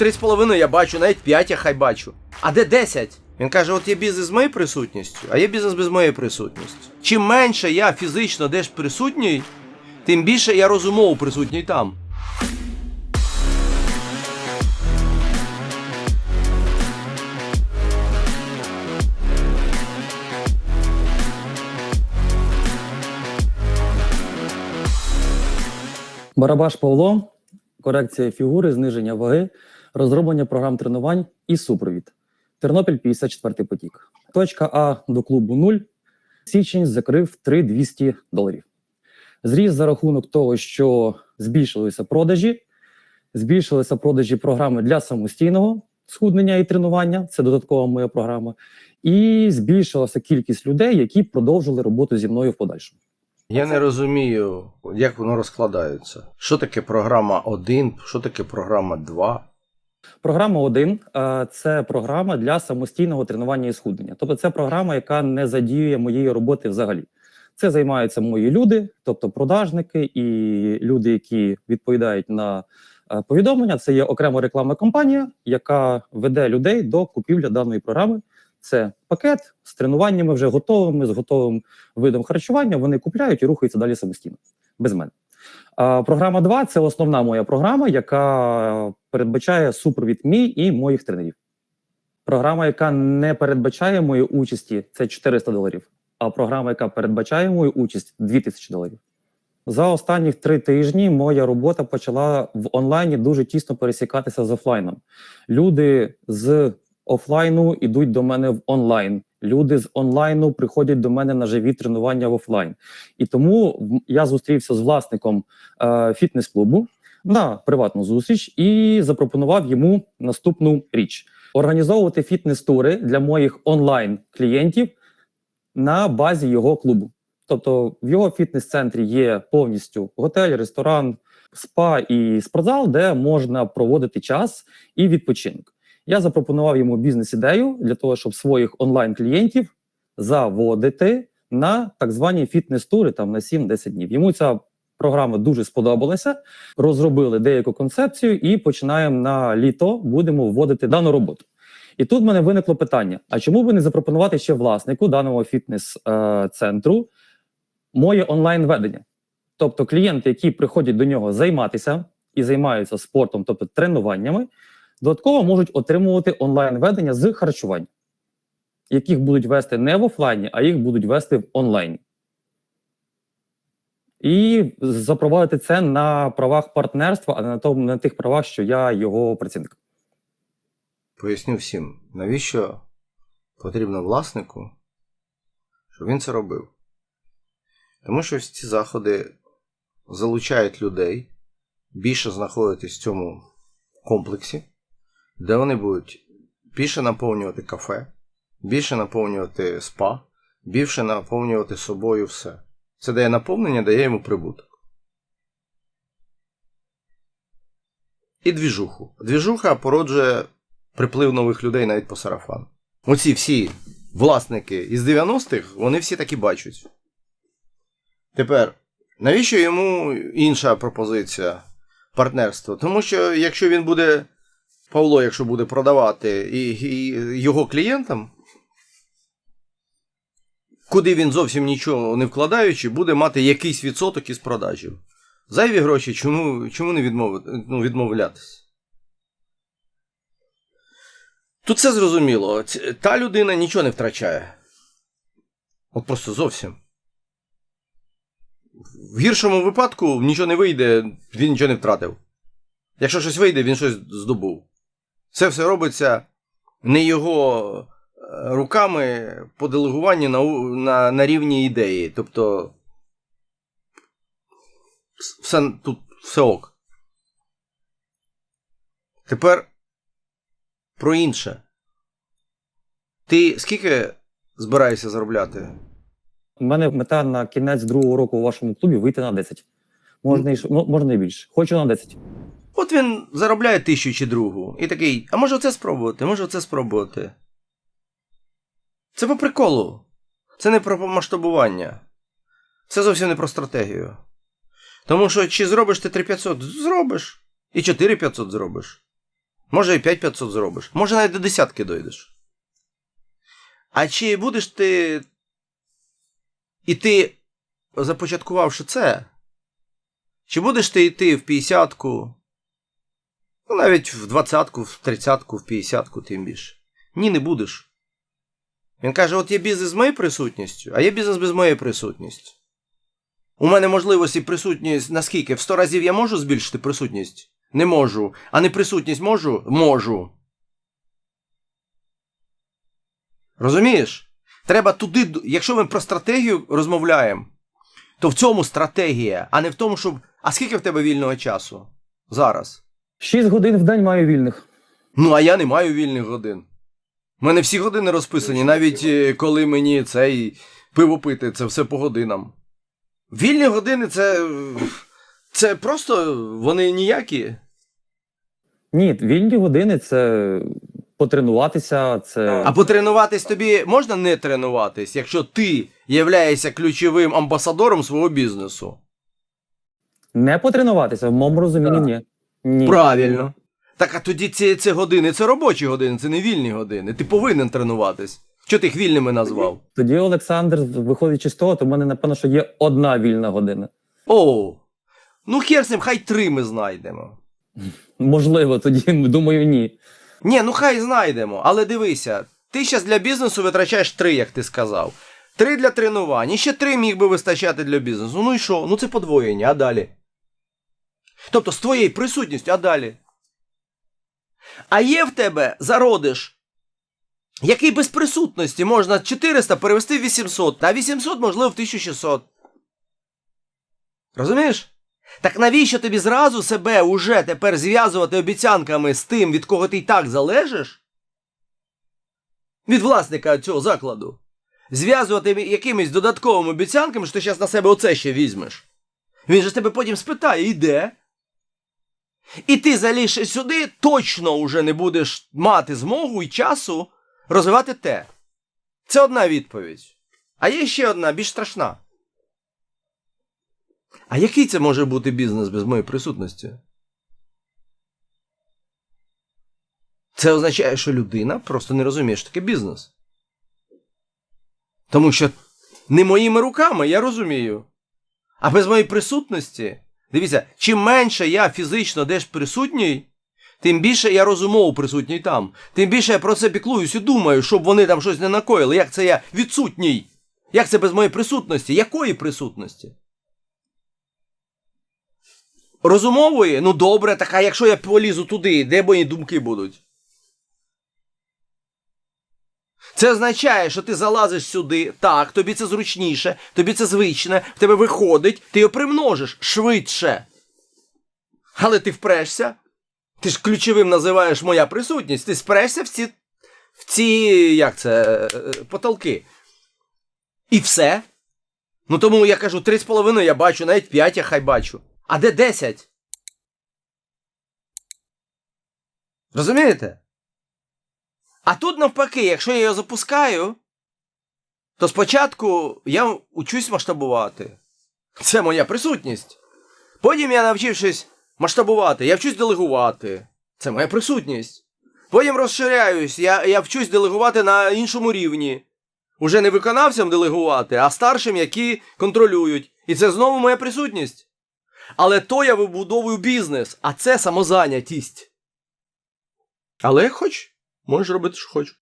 3,5 я бачу, навіть 5 я хай бачу. А де 10? Він каже: от є бізнес з моєю присутністю, а є бізнес без моєї присутності. Чим менше я фізично десь присутній, тим більше я розумово присутній там. Барабаш Павло, корекція фігури, зниження ваги, розроблення програм тренувань і супровід. Тернопіль 54 потік. Точка А до клубу 0. Січень закрив 3200 доларів. Зріс за рахунок того, що збільшилися продажі, збільшилися продажі програми для самостійного схуднення і тренування. Це додаткова моя програма. І збільшилася кількість людей, які продовжили роботу зі мною в подальшому. Я не розумію, як воно розкладається. Що таке програма 1, що таке програма 2. Програма 1 е, це програма для самостійного тренування і схуднення. Тобто, це програма, яка не задіює моєї роботи взагалі. Це займаються мої люди, тобто продажники і люди, які відповідають на е, повідомлення. Це є окрема рекламна кампанія, яка веде людей до купівлі даної програми. Це пакет з тренуваннями вже готовими, з готовим видом харчування. Вони купляють і рухаються далі самостійно, без мене. Програма 2 – це основна моя програма, яка передбачає супровід мій і моїх тренерів. Програма, яка не передбачає моєї участі, це 400 доларів. А програма, яка передбачає мою участь, 2000 доларів. За останні три тижні моя робота почала в онлайні дуже тісно пересікатися з офлайном. Люди з офлайну йдуть до мене в онлайн. Люди з онлайну приходять до мене на живі тренування в офлайн. І тому я зустрівся з власником е, фітнес-клубу на приватну зустріч і запропонував йому наступну річ: організовувати фітнес-тури для моїх онлайн клієнтів на базі його клубу. Тобто в його фітнес-центрі є повністю готель, ресторан, спа і спортзал, де можна проводити час і відпочинок. Я запропонував йому бізнес-ідею для того, щоб своїх онлайн-клієнтів заводити на так звані фітнес-тури там на 7-10 днів. Йому ця програма дуже сподобалася. Розробили деяку концепцію і починаємо на літо будемо вводити дану роботу. І тут в мене виникло питання: а чому би не запропонувати ще власнику даного фітнес-центру моє онлайн-ведення? Тобто клієнти, які приходять до нього займатися і займаються спортом, тобто тренуваннями, додатково можуть отримувати онлайн-ведення з харчування, яких будуть вести не в офлайні, а їх будуть вести в онлайні. І запровадити це на правах партнерства, а не на тому на тих правах, що я його працівник. Поясню всім, навіщо потрібно власнику, щоб він це робив. Тому що ці заходи залучають людей більше знаходитись в цьому комплексі, де вони будуть більше наповнювати кафе, більше наповнювати спа, більше наповнювати собою все. Це дає наповнення, дає йому прибуток. І двіжуху. Двіжуха породжує приплив нових людей навіть по сарафану. Оці всі власники із 90-х, вони всі такі бачать. Тепер, навіщо йому інша пропозиція партнерства? Тому що якщо він буде, Павло, якщо буде продавати і, і його клієнтам, куди він зовсім нічого не вкладаючи, буде мати якийсь відсоток із продажів. Зайві гроші, чому, чому не відмовити, ну, відмовлятися? Тут все зрозуміло. Та людина нічого не втрачає. От просто зовсім. В гіршому випадку нічого не вийде, він нічого не втратив. Якщо щось вийде, він щось здобув. Це все робиться не його е, руками по делегуванню на, на, на рівні ідеї. Тобто. Все, тут все ок. Тепер про інше. Ти скільки збираєшся заробляти? У мене мета на кінець другого року у вашому клубі вийти на 10. Можна, і, можна і більше. Хочу на 10. От він заробляє тисячу чи другу. І такий, а може оце спробувати, може оце спробувати. Це по приколу. Це не про масштабування. Це зовсім не про стратегію. Тому що чи зробиш ти 3500? Зробиш. І 4500 зробиш. Може і 5500 зробиш. Може навіть до десятки дойдеш. А чи будеш ти. І ти, започаткувавши це, чи будеш ти йти в 50-ку, ну навіть в 20-ку, в 30-ку, в 50-ку, тим більше. Ні, не будеш. Він каже: от є бізнес з моєю присутністю, а є бізнес без моєї присутності. У мене можливості присутність наскільки? В 100 разів я можу збільшити присутність? Не можу. А не присутність можу? Можу. Розумієш? Треба туди. Якщо ми про стратегію розмовляємо, то в цьому стратегія, а не в тому, щоб. А скільки в тебе вільного часу? Зараз? 6 годин в день маю вільних. Ну, а я не маю вільних годин. У мене всі години розписані, навіть е, коли мені цей пиво пити, це все по годинам. Вільні години це. е, Це просто вони ніякі. Ні, вільні години це потренуватися, це А потренуватись тобі можна не тренуватись, якщо ти являєшся ключовим амбасадором свого бізнесу. не потренуватися, в моєму розумінні ні. Ні. Правильно. Так а тоді ці, ці години це робочі години, це не вільні години. Ти повинен тренуватись. Що ти їх вільними назвав? Тоді, Олександр, виходячи з того, то в мене, напевно, що є одна вільна година. О, ну хер з ним, хай три ми знайдемо. Можливо, тоді думаю, ні. Ні, ну хай знайдемо, але дивися, ти зараз для бізнесу витрачаєш три, як ти сказав. Три для тренувань, і ще три міг би вистачати для бізнесу. Ну і що? Ну це подвоєння, а далі? Тобто з твоєю присутністю, а далі? А є в тебе зародиш, який без присутності можна 400 перевести в 800, а 800 можливо в 1600. Розумієш? Так навіщо тобі зразу себе уже тепер зв'язувати обіцянками з тим, від кого ти й так залежиш? Від власника цього закладу. Зв'язувати якимись додатковими обіцянками, що ти зараз на себе оце ще візьмеш. Він же тебе потім спитає, і де? І ти залізши сюди, точно уже не будеш мати змогу і часу розвивати те. Це одна відповідь. А є ще одна, більш страшна. А який це може бути бізнес без моєї присутності? Це означає, що людина просто не розуміє, що таке бізнес. Тому що не моїми руками, я розумію. А без моєї присутності, дивіться, чим менше я фізично десь присутній, тим більше я розумово присутній там. Тим більше я про це піклуюсь і думаю, щоб вони там щось не накоїли. Як це я відсутній? Як це без моєї присутності? Якої присутності? Розумової? Ну добре, так а якщо я полізу туди, де мої думки будуть? Це означає, що ти залазиш сюди, так, тобі це зручніше, тобі це звичне, в тебе виходить, ти його примножиш швидше. Але ти впрешся. Ти ж ключовим називаєш моя присутність, ти спрешся в ці, в ці як це, е, потолки. І все. Ну тому я кажу, 3,5 я бачу, навіть 5 я хай бачу. А де 10? Розумієте? А тут навпаки, якщо я його запускаю, то спочатку я учусь масштабувати. Це моя присутність. Потім я навчившись масштабувати, я вчусь делегувати. Це моя присутність. Потім розширяюсь, я, я вчусь делегувати на іншому рівні. Уже не виконавцям делегувати, а старшим, які контролюють. І це знову моя присутність. Але то я вибудовую бізнес, а це самозайнятість. Але хоч, можеш робити, що хочеш.